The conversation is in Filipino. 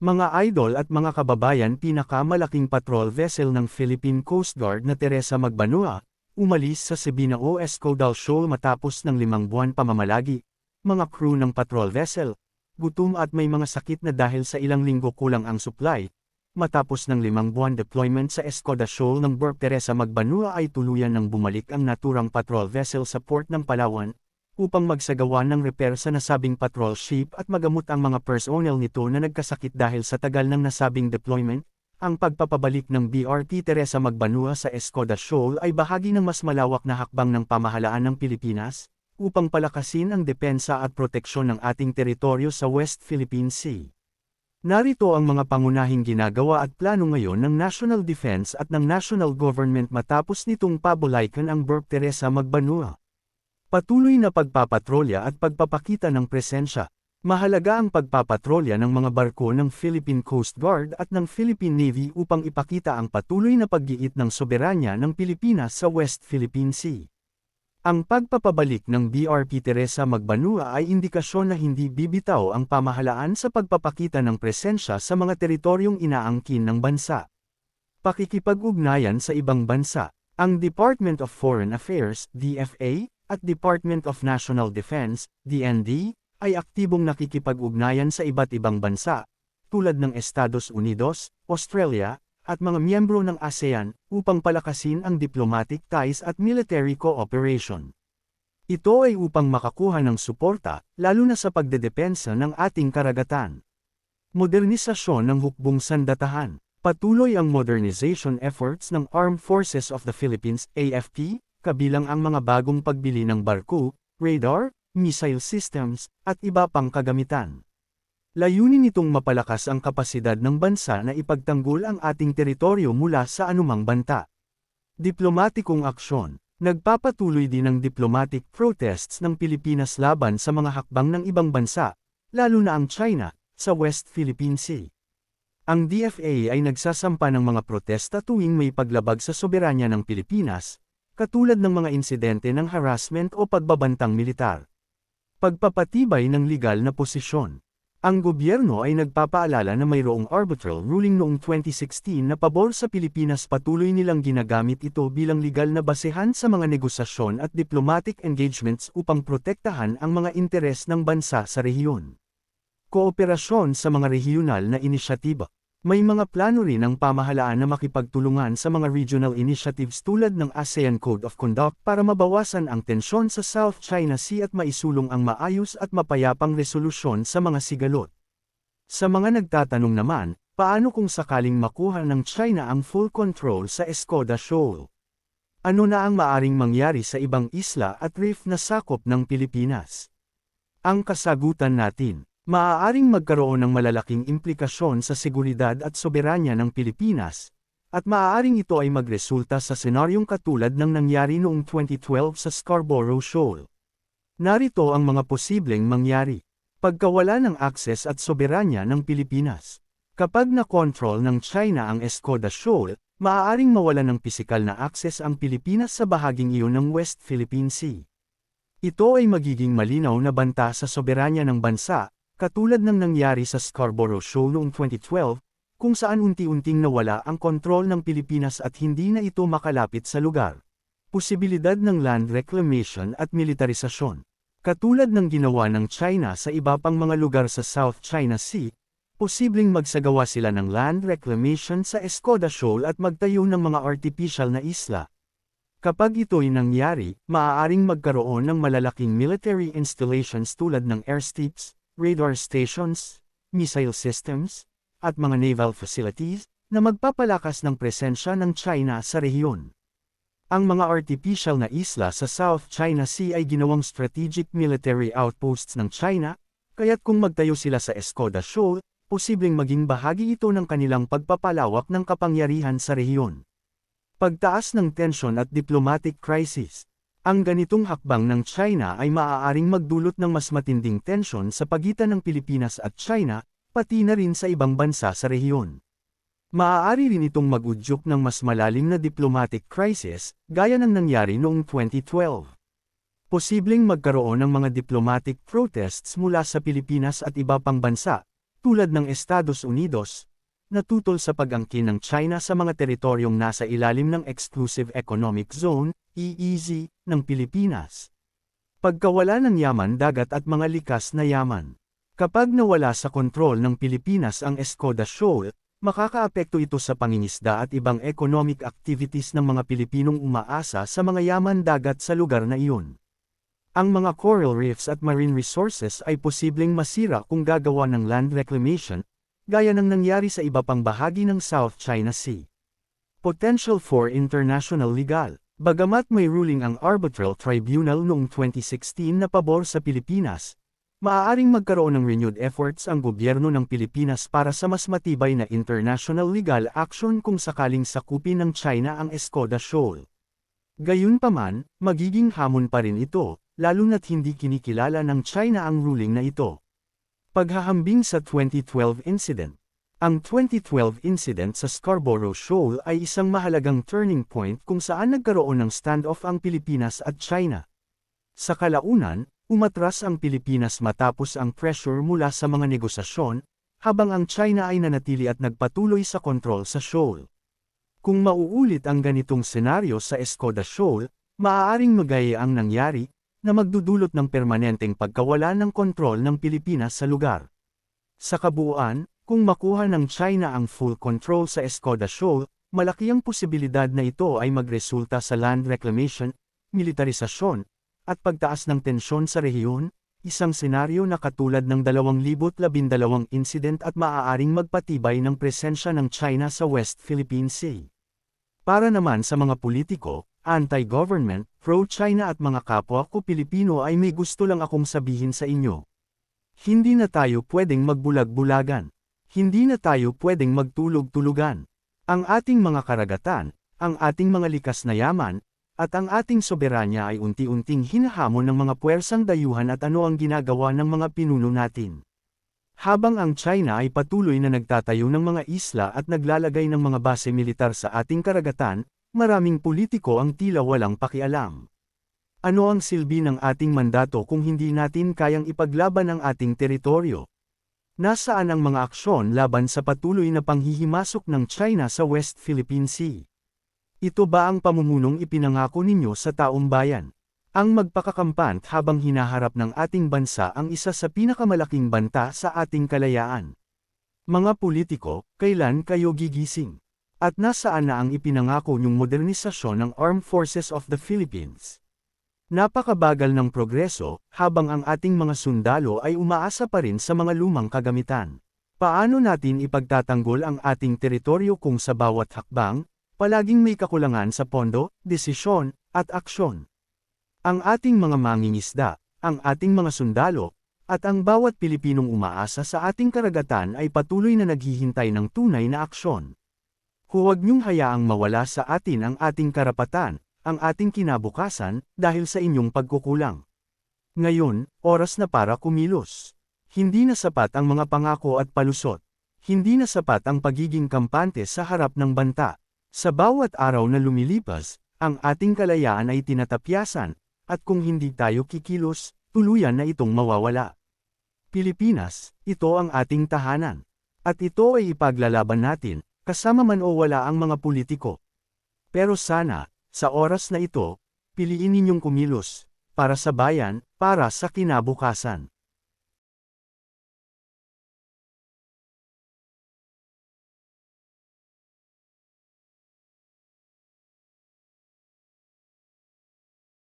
Mga idol at mga kababayan pinakamalaking patrol vessel ng Philippine Coast Guard na Teresa Magbanua, umalis sa Sabina OS Caudal Shoal matapos ng limang buwan pamamalagi. Mga crew ng patrol vessel, gutom at may mga sakit na dahil sa ilang linggo kulang ang supply. Matapos ng limang buwan deployment sa Escoda Shoal ng Burp Teresa Magbanua ay tuluyan ng bumalik ang naturang patrol vessel sa port ng Palawan, upang magsagawa ng repair sa nasabing patrol ship at magamot ang mga personnel nito na nagkasakit dahil sa tagal ng nasabing deployment, ang pagpapabalik ng BRT Teresa Magbanua sa Escoda Shoal ay bahagi ng mas malawak na hakbang ng pamahalaan ng Pilipinas, upang palakasin ang depensa at proteksyon ng ating teritoryo sa West Philippine Sea. Narito ang mga pangunahing ginagawa at plano ngayon ng National Defense at ng National Government matapos nitong pabulaykan ang Burp Teresa Magbanua. Patuloy na pagpapatrolya at pagpapakita ng presensya. Mahalaga ang pagpapatrolya ng mga barko ng Philippine Coast Guard at ng Philippine Navy upang ipakita ang patuloy na paggiit ng soberanya ng Pilipinas sa West Philippine Sea. Ang pagpapabalik ng BRP Teresa Magbanua ay indikasyon na hindi bibitaw ang pamahalaan sa pagpapakita ng presensya sa mga teritoryong inaangkin ng bansa. Pakikipag-ugnayan sa ibang bansa. Ang Department of Foreign Affairs, DFA, at Department of National Defense, DND, ay aktibong nakikipag-ugnayan sa iba't ibang bansa, tulad ng Estados Unidos, Australia, at mga miyembro ng ASEAN, upang palakasin ang diplomatic ties at military cooperation. Ito ay upang makakuha ng suporta, lalo na sa pagdedepensa ng ating karagatan. Modernisasyon ng hukbong sandatahan. Patuloy ang modernization efforts ng Armed Forces of the Philippines, AFP, kabilang ang mga bagong pagbili ng barko, radar, missile systems, at iba pang kagamitan. Layunin nitong mapalakas ang kapasidad ng bansa na ipagtanggol ang ating teritoryo mula sa anumang banta. Diplomatikong aksyon Nagpapatuloy din ang diplomatic protests ng Pilipinas laban sa mga hakbang ng ibang bansa, lalo na ang China, sa West Philippine Sea. Ang DFA ay nagsasampa ng mga protesta tuwing may paglabag sa soberanya ng Pilipinas, katulad ng mga insidente ng harassment o pagbabantang militar. Pagpapatibay ng legal na posisyon. Ang gobyerno ay nagpapaalala na mayroong arbitral ruling noong 2016 na pabor sa Pilipinas patuloy nilang ginagamit ito bilang legal na basehan sa mga negosasyon at diplomatic engagements upang protektahan ang mga interes ng bansa sa rehiyon. Kooperasyon sa mga regional na inisyatiba may mga plano rin ang pamahalaan na makipagtulungan sa mga regional initiatives tulad ng ASEAN Code of Conduct para mabawasan ang tensyon sa South China Sea at maisulong ang maayos at mapayapang resolusyon sa mga sigalot. Sa mga nagtatanong naman, paano kung sakaling makuha ng China ang full control sa Escoda Shoal? Ano na ang maaring mangyari sa ibang isla at reef na sakop ng Pilipinas? Ang kasagutan natin Maaaring magkaroon ng malalaking implikasyon sa seguridad at soberanya ng Pilipinas, at maaaring ito ay magresulta sa senaryong katulad ng nangyari noong 2012 sa Scarborough Shoal. Narito ang mga posibleng mangyari. Pagkawala ng akses at soberanya ng Pilipinas. Kapag na-control ng China ang Escoda Shoal, maaaring mawala ng pisikal na akses ang Pilipinas sa bahaging iyon ng West Philippine Sea. Ito ay magiging malinaw na banta sa soberanya ng bansa, Katulad ng nangyari sa Scarborough Show noong 2012, kung saan unti-unting nawala ang kontrol ng Pilipinas at hindi na ito makalapit sa lugar. Posibilidad ng land reclamation at militarisasyon. Katulad ng ginawa ng China sa iba pang mga lugar sa South China Sea, posibleng magsagawa sila ng land reclamation sa Escoda Shoal at magtayo ng mga artificial na isla. Kapag ito'y nangyari, maaaring magkaroon ng malalaking military installations tulad ng airstrips, radar stations, missile systems, at mga naval facilities, na magpapalakas ng presensya ng China sa rehiyon. Ang mga artificial na isla sa South China Sea ay ginawang strategic military outposts ng China, kaya't kung magtayo sila sa Escoda Shoal, posibleng maging bahagi ito ng kanilang pagpapalawak ng kapangyarihan sa rehiyon. Pagtaas ng tensyon at diplomatic crisis ang ganitong hakbang ng China ay maaaring magdulot ng mas matinding tensyon sa pagitan ng Pilipinas at China, pati na rin sa ibang bansa sa rehiyon. Maaari rin itong magudyok ng mas malalim na diplomatic crisis, gaya ng nangyari noong 2012. Posibleng magkaroon ng mga diplomatic protests mula sa Pilipinas at iba pang bansa, tulad ng Estados Unidos, natutol sa pag-angkin ng China sa mga teritoryong nasa ilalim ng Exclusive Economic Zone, EEZ, ng Pilipinas. Pagkawala ng yaman dagat at mga likas na yaman. Kapag nawala sa kontrol ng Pilipinas ang Escoda Shoal, makakaapekto ito sa pangingisda at ibang economic activities ng mga Pilipinong umaasa sa mga yaman dagat sa lugar na iyon. Ang mga coral reefs at marine resources ay posibleng masira kung gagawa ng land reclamation, gaya ng nangyari sa iba pang bahagi ng South China Sea. Potential for international legal. Bagamat may ruling ang Arbitral Tribunal noong 2016 na pabor sa Pilipinas, Maaaring magkaroon ng renewed efforts ang gobyerno ng Pilipinas para sa mas matibay na international legal action kung sakaling sakupin ng China ang Escoda Shoal. Gayunpaman, magiging hamon pa rin ito, lalo na't hindi kinikilala ng China ang ruling na ito. Paghahambing sa 2012 incident Ang 2012 incident sa Scarborough Shoal ay isang mahalagang turning point kung saan nagkaroon ng standoff ang Pilipinas at China. Sa kalaunan, Umatras ang Pilipinas matapos ang pressure mula sa mga negosasyon, habang ang China ay nanatili at nagpatuloy sa kontrol sa shoal. Kung mauulit ang ganitong senaryo sa Escoda Shoal, maaaring magaya ang nangyari, na magdudulot ng permanenteng pagkawala ng kontrol ng Pilipinas sa lugar. Sa kabuuan, kung makuha ng China ang full control sa Escoda Shoal, malaki ang posibilidad na ito ay magresulta sa land reclamation, militarisasyon, at pagtaas ng tensyon sa rehiyon, isang senaryo na katulad ng 2012 incident at maaaring magpatibay ng presensya ng China sa West Philippine Sea. Para naman sa mga politiko, anti-government, pro-China at mga kapwa ko Pilipino ay may gusto lang akong sabihin sa inyo. Hindi na tayo pwedeng magbulag-bulagan. Hindi na tayo pwedeng magtulog-tulugan. Ang ating mga karagatan, ang ating mga likas na yaman, at ang ating soberanya ay unti-unting hinahamon ng mga puwersang dayuhan at ano ang ginagawa ng mga pinuno natin. Habang ang China ay patuloy na nagtatayo ng mga isla at naglalagay ng mga base militar sa ating karagatan, maraming politiko ang tila walang pakialam. Ano ang silbi ng ating mandato kung hindi natin kayang ipaglaban ang ating teritoryo? Nasaan ang mga aksyon laban sa patuloy na panghihimasok ng China sa West Philippine Sea? Ito ba ang pamumunong ipinangako ninyo sa taong bayan? Ang magpakakampant habang hinaharap ng ating bansa ang isa sa pinakamalaking banta sa ating kalayaan. Mga politiko, kailan kayo gigising? At nasaan na ang ipinangako nyong modernisasyon ng Armed Forces of the Philippines? Napakabagal ng progreso, habang ang ating mga sundalo ay umaasa pa rin sa mga lumang kagamitan. Paano natin ipagtatanggol ang ating teritoryo kung sa bawat hakbang, Palaging may kakulangan sa pondo, desisyon, at aksyon. Ang ating mga mangingisda, ang ating mga sundalo, at ang bawat Pilipinong umaasa sa ating karagatan ay patuloy na naghihintay ng tunay na aksyon. Huwag niyong hayaang mawala sa atin ang ating karapatan, ang ating kinabukasan, dahil sa inyong pagkukulang. Ngayon, oras na para kumilos. Hindi na sapat ang mga pangako at palusot. Hindi na sapat ang pagiging kampante sa harap ng banta. Sa bawat araw na lumilipas, ang ating kalayaan ay tinatapyasan, at kung hindi tayo kikilos, tuluyan na itong mawawala. Pilipinas, ito ang ating tahanan. At ito ay ipaglalaban natin, kasama man o wala ang mga politiko. Pero sana, sa oras na ito, piliin ninyong kumilos, para sa bayan, para sa kinabukasan.